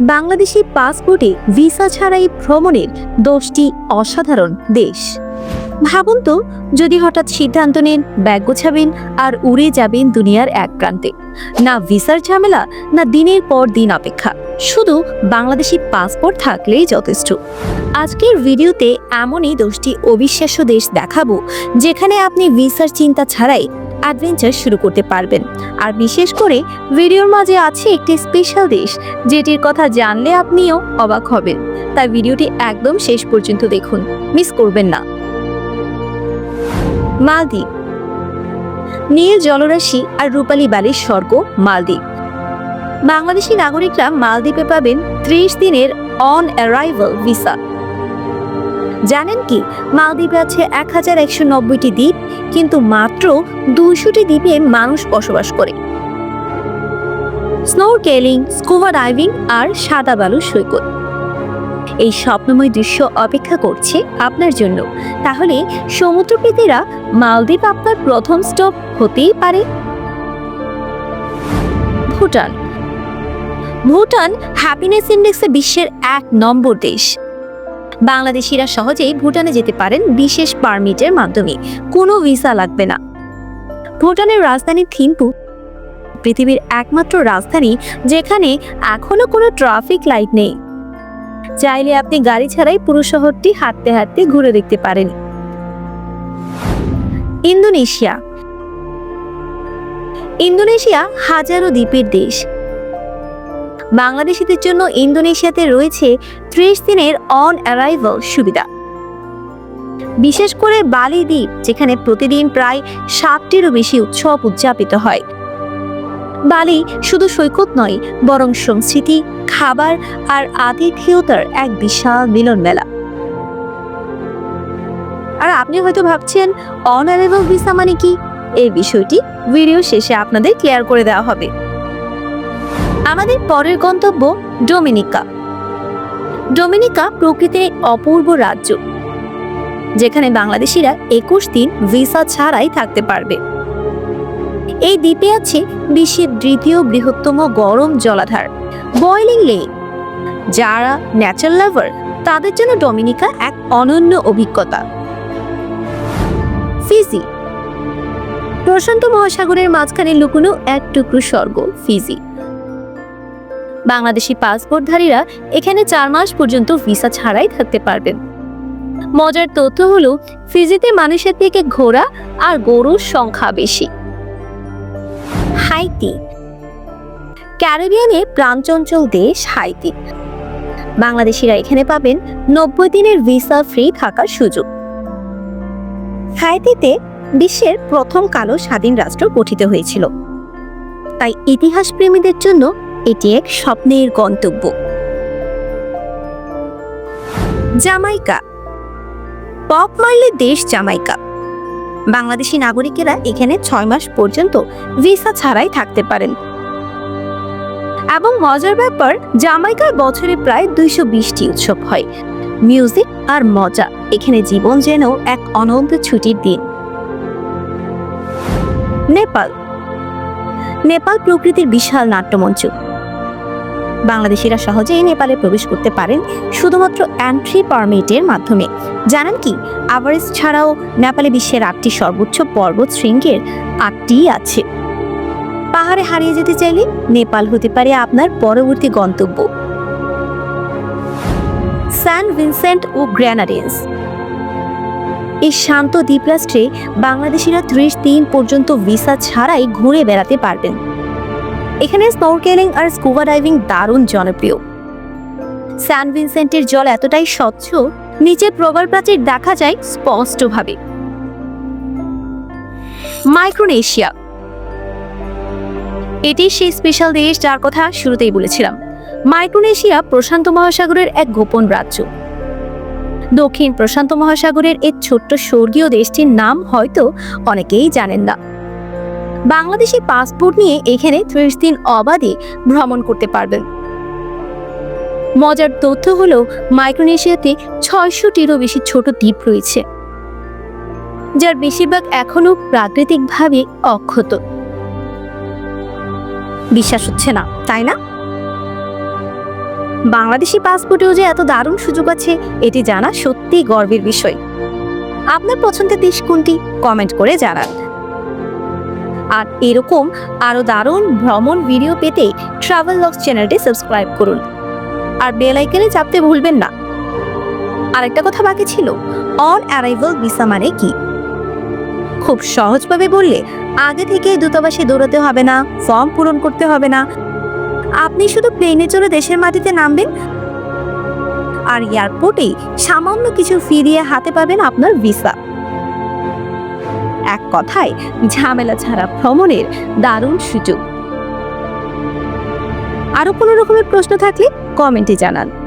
বাংলাদেশি পাসপোর্টে ভিসা ছাড়াই ভ্রমণের দশটি অসাধারণ দেশ। ভাবুন তো, যদি হঠাৎ সিদ্ধান্ত নেন, ব্যাগ গোছাবেন আর উড়ে যাবেন দুনিয়ার এক প্রান্তে। না ভিসার ঝামেলা, না দিনের পর দিন অপেক্ষা। শুধু বাংলাদেশি পাসপোর্ট থাকলেই যথেষ্ট। আজকের ভিডিওতে এমনই দশটি অবিশ্বাস্য দেশ দেখাবো, যেখানে আপনি ভিসার চিন্তা ছাড়াই অ্যাডভেঞ্চার শুরু করতে পারবেন। আর বিশেষ করে ভিডিওর মাঝে আছে একটি স্পেশাল দেশ যেটির কথা জানলে আপনিও অবাক হবেন। তাই ভিডিওটি একদম শেষ পর্যন্ত দেখুন। মিস করবেন না। মালদ্বীপ। নীল জলরাশি আর রূপালী বালির স্বর্গ, মালদ্বীপ। বাংলাদেশি নাগরিকরা মালদ্বীপে পাবেন ত্রিশ দিনের অন অ্যারাইভাল ভিসা জানেন কি? মালদ্বীপে আছে এক হাজার একশো নব্বইটি দ্বীপ, কিন্তু মাত্র দুশোটি দ্বীপে মানুষ বসবাস করে। স্নোরকেলিং, স্কুবা ডাইভিং আর সাদা বালু সৈকত। এই স্বপ্নময় দৃশ্য অপেক্ষা করছে আপনার জন্য। তাহলে সমুদ্রপ্রীতিরা মালদ্বীপ আপনার প্রথম স্টপ হতেই পারে। ভুটান। ভুটান হ্যাপিনেস ইন্ডেক্সে বিশ্বের এক নম্বর দেশ। বাংলাদেশিরা সহজেই ভুটানে যেতে পারেন বিশেষ পারমিটের মাধ্যমে। কোনো ভিসা লাগবে না। ভুটানের রাজধানী থিম্পু পৃথিবীর একমাত্র রাজধানী, যেখানে এখনও কোনো ট্রাফিক লাইট নেই। চাইলে আপনি গাড়ি ছাড়াই পুরো শহরটি হাঁটতে হাঁটতে ঘুরে দেখতে পারেন। ইন্দোনেশিয়া। ইন্দোনেশিয়া হাজারো দ্বীপের দেশ। বাংলাদেশিদের জন্য ইন্দোনেশিয়াতে রয়েছে ত্রিশ দিনের অন অ্যারাইভাল সুবিধা। বিশেষ করে বালি দ্বীপ, যেখানে প্রতিদিন প্রায় সাতটিরও বেশি উৎসব উদযাপিত হয়। বালি শুধু সৈকত নয়, বরং সংস্কৃতি, খাবার আর আতিথেয়তার এক বিশাল মিলন মেলা আর আপনি হয়তো ভাবছেন, অন অ্যারাইভাল ভিসা মানে কি? এই বিষয়টি ভিডিও শেষে আপনাদের ক্লিয়ার করে দেওয়া হবে। আমাদের পরের গন্তব্য ডোমিনিকা। ডোমিনিকা প্রকৃতির অপূর্ব রাজ্য, যেখানে বাংলাদেশিরা একুশ দিন ভিসা ছাড়াই থাকতে পারবে। এই দ্বীপে আছে বিশ্বের দ্বিতীয় বৃহত্তম গরম জলাধার বয়লিং লেক যারা ন্যাচারাল লাভার তাদের জন্য ডোমিনিকা এক অনন্য অভিজ্ঞতা। ফিজি। প্রশান্ত মহাসাগরের মাঝখানে লুকোনো এক টুকরো স্বর্গ, ফিজি। বাংলাদেশি পাসপোর্টধারীরা এখানে চার মাস পর্যন্ত ভিসা ছাড়াই থাকতে পারবেন। মজার তথ্য হলো, ফিজিতে মানুষের থেকে ঘোড়া আর গরুর সংখ্যা বেশি। হাইতি। ক্যারিবিয়ানে প্রাণচঞ্চল দেশ হাইতি। বাংলাদেশিরা এখানে পাবেন নব্বই দিনের ভিসা ফ্রি থাকার সুযোগ। হাইতিতে বিশ্বের প্রথম কালো স্বাধীন রাষ্ট্র গঠিত হয়েছিল। তাই ইতিহাস প্রেমীদের জন্য এটি এক স্বপ্নের গন্তব্য। জামাইকা। পপ মার্লের দেশ জামাইকা। বাংলাদেশি নাগরিকেরা এখানে ছয় মাস পর্যন্ত ভিসা ছাড়াই থাকতে পারেন। এবং মজার ব্যাপার জামাইকায় বছরে প্রায় দুইশো বিশটি উৎসব হয়। মিউজিক আর মজা, এখানে জীবন যেন এক অনন্ত ছুটির দিন। নেপাল। নেপাল প্রকৃতির বিশাল নাট্যমঞ্চ। বাংলাদেশিরা সহজেই নেপালে প্রবেশ করতে পারেন শুধুমাত্র এন্ট্রি পারমিটের মাধ্যমে। জানেন কি আভারেস্ট ছাড়াও নেপালে বিশ্বের আটটি সর্বোচ্চ পর্বত শৃঙ্গের আটটি আছে। পাহাড়ে হারিয়ে যেতে চাইলে নেপাল হতে পারে আপনার পরবর্তী গন্তব্য। স্যান ভিনসেন্ট ও গ্র্যানাডিন্স এই শান্ত দ্বীপরাষ্ট্রে বাংলাদেশিরা ত্রিশ দিন পর্যন্ত ভিসা ছাড়াই ঘুরে বেড়াতে পারবেন। এখানে স্নোরকেলিং আর স্কুবা ডাইভিং দারুণ জনপ্রিয়। স্যান ভিনসেন্টের জল এতটাই স্বচ্ছ নিচে প্রবাল প্রাচীর দেখা যায় স্পষ্টভাবে। মাইক্রোনেশিয়া এটি সেই স্পেশাল দেশ যার কথা শুরুতেই বলেছিলাম। মাইক্রোনেশিয়া প্রশান্ত মহাসাগরের এক গোপন রাজ্য। দক্ষিণ প্রশান্ত মহাসাগরের এই ছোট্ট স্বর্গীয় দেশটির নাম হয়তো অনেকেই জানেন না। বাংলাদেশি পাসপোর্ট নিয়ে এখানে ত্রিশ দিন অবাধে ভ্রমণ করতে পারবেন। মজার তথ্য হলো, মাইক্রোনেশিয়াতে ছয়শটিরও বেশি ছোট দ্বীপ রয়েছে, যার বেশিরভাগ এখনও প্রাকৃতিকভাবে অক্ষত। বিশ্বাস হচ্ছে না, তাই না? বাংলাদেশি পাসপোর্টেও যে এত দারুণ সুযোগ আছে, এটি জানা সত্যি গর্বের বিষয়। আপনার পছন্দের দেশ কোনটি? কমেন্ট করে জানান। আর এরকম আরও দারুণ ভ্রমণ ভিডিও পেতে ট্রাভেল লগ চ্যানেলটি সাবস্ক্রাইব করুন। আর বেল আইকনে চাপতে ভুলবেন না। আরেকটা কথা বাকি ছিল অন অ্যারাইভাল ভিসা মানে কি? খুব সহজভাবে বললে, আগে থেকে দূতাবাসে দৌড়াতে হবে না ফর্ম পূরণ করতে হবে না। আপনি শুধু প্লেনে চড়ে দেশের মাটিতে নামবেন। আর এয়ারপোর্টেই সামান্য কিছু ফি দিয়ে হাতে পাবেন আপনার ভিসা এক কথায় ঝামেলা ছাড়া ভ্রমণের দারুণ সুযোগ। আরও কোনো রকমের প্রশ্ন থাকলে কমেন্টে জানান।